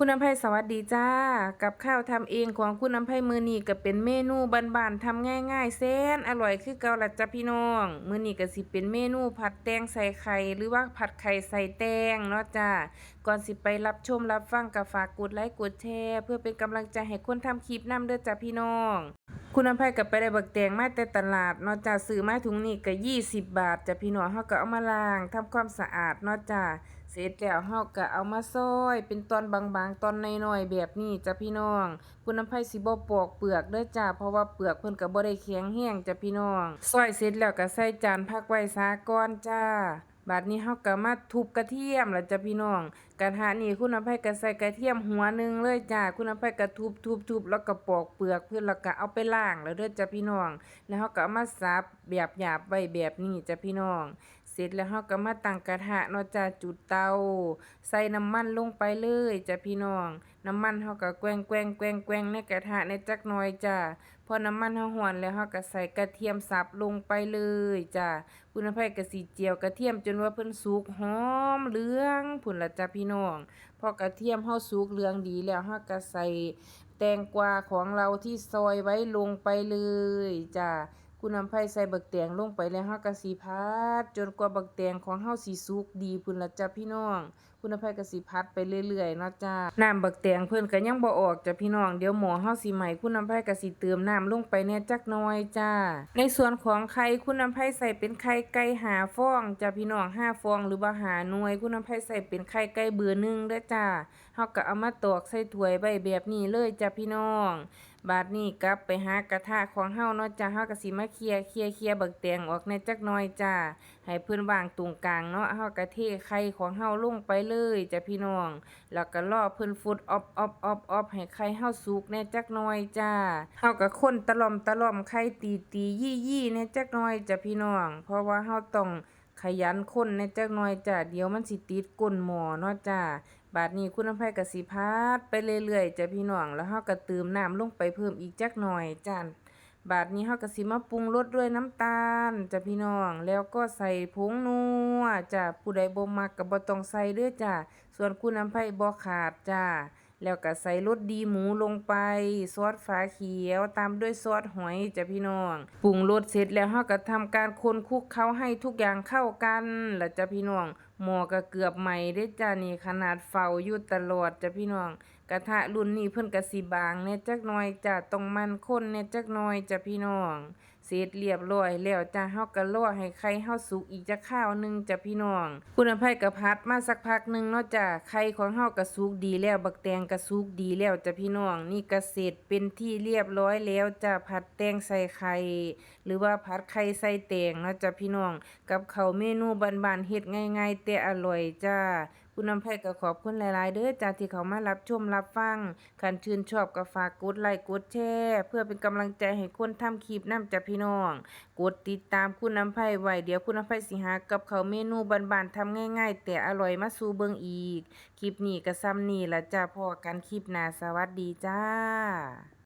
คุณอภัยสวัสดีจ้า กับข้าวทำเองของคุณอภัยมือนี้ก็เป็นเมนูบานๆทำง่ายๆแสนอร่อยคือเกาลัดจ้าพี่น้อง มือนี้ก็สิเป็นเมนูผัดแตงใส่ไข่หรือว่าผัดไข่ใส่แตงเนาะจ้า ก่อนสิไปรับชมรับฟังก็ฝากกดไลค์กดแชร์เพื่อเป็นกำลังใจให้คนทำคลิปนำเด้อจ้ะพี่น้อง คุณอภัยก็ไปได้บักแตงมาแต่ตลาดเนาะจ้าซื้อมาถุงนี้ก็20 บาทจ้ะพี่น้องเฮาก็เอามาล้างทำความสะอาดเนาะจ้าเสร็จแล้วเฮาก็เอามาซอย เป็นตอนบางๆ ตอนน้อยๆแบบนี้จ้ะพี่น้อง คุณน้ำไผสิบ่ปอกเปลือกเด้อจ้าเพราะว่าเปลือกเพิ่นก็บ่ได้แข็งแรงจ้ะพี่น้องซอยเสร็จแล้วก็ใส่จานพักไว้ซาก่อนจ้า บัดนี้เฮาก็มาทุบกระเทียมแล้วจ้ะพี่น้อง กระทะนี่คุณน้ำไผก็ใส่กระเทียมหัวหนึงเลยจ้าคุณน้ำไผก็ทุบๆๆแล้วก็ปอกเปลือกเพื่อแล้วก็เอาไปล้างแล้วเด้อจ้ะพี่น้อง แล้วเฮาก็มาสับแบบหยาบไว้แบบนี้จ้ะพี่น้อง สร็จแล้วเฮาก็มาตั้งกระทะเนาะจ้าจุดเตา ใส่น้ำมันลงไปเลยจ้ะพี่น้อง น้ำมันเฮาก็แกว่งแกว่งแกว่งแกว่งในกระทะในจักหน่อยจ้าพอน้ำมันเฮาหวนแล้วเฮาก็ใส่กระเทียมสับลงไปเลยจ้าคุณภัยก็สิเจียวกระเทียมจนว่าเพิ่นสุกหอมเหลืองพุ่นละจ้ะพี่น้องพอกระเทียมเฮาสุกเหลืองดีแล้วเฮาก็ใส่แตงกวาของเราที่ซอยไว้ลงไปเลยจ้า คุณนำไผ่ใส่บักแตงลงไปแล้วเฮาก็สิพัด จนกว่าบักแตงของเฮาสิสุกดีพุ่นละจ้ะพี่น้อง คุณนำไผ่ก็สิพัดไปเรื่อยๆเนาะจ้าน้ำบักแตงเพิ่นก็ยังบ่ออกจ้ะพี่น้องเดี๋ยวหมอเฮาสิใหม่คุณนำไผ่ก็สิเติมน้ำลงไปแน่จักหน่อยจ้า ในส่วนของไข่คุณนำไผ่ใส่เป็นไข่ไก่หาฟองจ้ะพี่น้องห้าฟองหรือว่าหาหน่วย คุณนำไผ่ใส่เป็นไข่ไก่เบอร์หนึ่งเด้อจ้าเฮาก็เอามาตอกใส่ถ้วยไว้แบบนี้เลยจ้ะพี่น้อง บาดนี้กลับไปหากระทะของเฮาเนาะจ้าเฮาก็สิมาเคลียเคลียเคลียร์บักแตงออกในจักหน่อยจ้าให้เพิ่อนวางตรงกลางเนาะเฮาก็เทไข่ของเฮาลงไปเลยจ้ะพี่น้อง แล้วก็รอเพิ่อนฟุดออบออบออบออบให้ไข่เฮาสุกแหน่จักหน่อยจ้าเฮาก็คนตะล่อมตะล่อมไข่ตีตียี่ยี่แหน่จักหน่อยจ้ะพี่น้อง เพราะว่าเฮาต้อง ขยันคนแหน่จักหน่อยจ้าเดี๋ยวมันสิติดก้นหมอเนาะจ้าบาดนี้คุณน้ำไผ่ก็สิพัดไปเรื่อยๆจ้ะพี่น้องแล้วเฮาก็เติมน้ำลงไปเพิ่มอีกจักหน่อยจ้าบาดนี้เฮาก็สิมาปรุงรสด้วยน้ำตาลจ้ะพี่น้อง แล้วก็ใส่ผงนัวจ้ะผู้ใดบ่มักก็บ่ต้องใส่เด้อจ้ะส่วนคุณน้ำไผ่บ่ขาดจ้า แล้วก็ใส่รสดีหมูลงไป ซอสฝาเขียว ตามด้วยซอสหอยจ้ะพี่น้อง ปรุงรสเสร็จแล้วเฮาก็ทำการคนคลุกเข้าให้ทุกอย่างเข้ากันและจ้ะพี่น้องหม้อก็เกือบไหม่ได้จ้านี่ขนาดเฝ้าอยู่ตลอดจ้ะพี่น้อง กระทะรุ่นนี้เพิ่นก็สิบางแหน่จักหน่อยจ้ะต้องมันข้นแหน่จักหน่อยจ้ะพี่น้อง เสร็จเรียบร้อยแล้วจ้ะเฮาก็รอให้ไข่เฮาสุกอีกจักข้าวหนึงจ้ะพี่น้อง คุณภัยก็พัดมาสักพักหนึงเนาะจ้ะไข่ของเฮาก็สุกดีแล้วบักแตงก็สุกดีแล้วจ้ะพี่น้อง นี่ก็เสร็จเป็นที่เรียบร้อยแล้วจ้ะผัดแตงใส่ไข่หรือว่าผัดไข่ใส่แตงเนาะจ้ะพี่น้อง กับข้าวเมนูบ้านๆเฮ็ดง่าย ๆ แต่อร่อยจ้า คุณน้ำไผ่ก็ขอบคุณหลายๆ เด้อจ้าที่เขามารับชมรับฟังคันชื่นชอบก็ฝากกดไลค์กดแชร์เพื่อเป็นกำลังใจให้คนทำคลิปน้ำจ้ะพี่น้อง กดติดตามคุณน้ำไผ่ไว้เดี๋ยวคุณน้ำไผ่สิหากับเขาเมนูบานๆทำง่าย ๆ แต่อร่อยมาสู่เบิ่งอีก คลิปนี้ก็ซ้ำนี่ละจ้าพอกันคลิปหน้าสวัสดีจ้า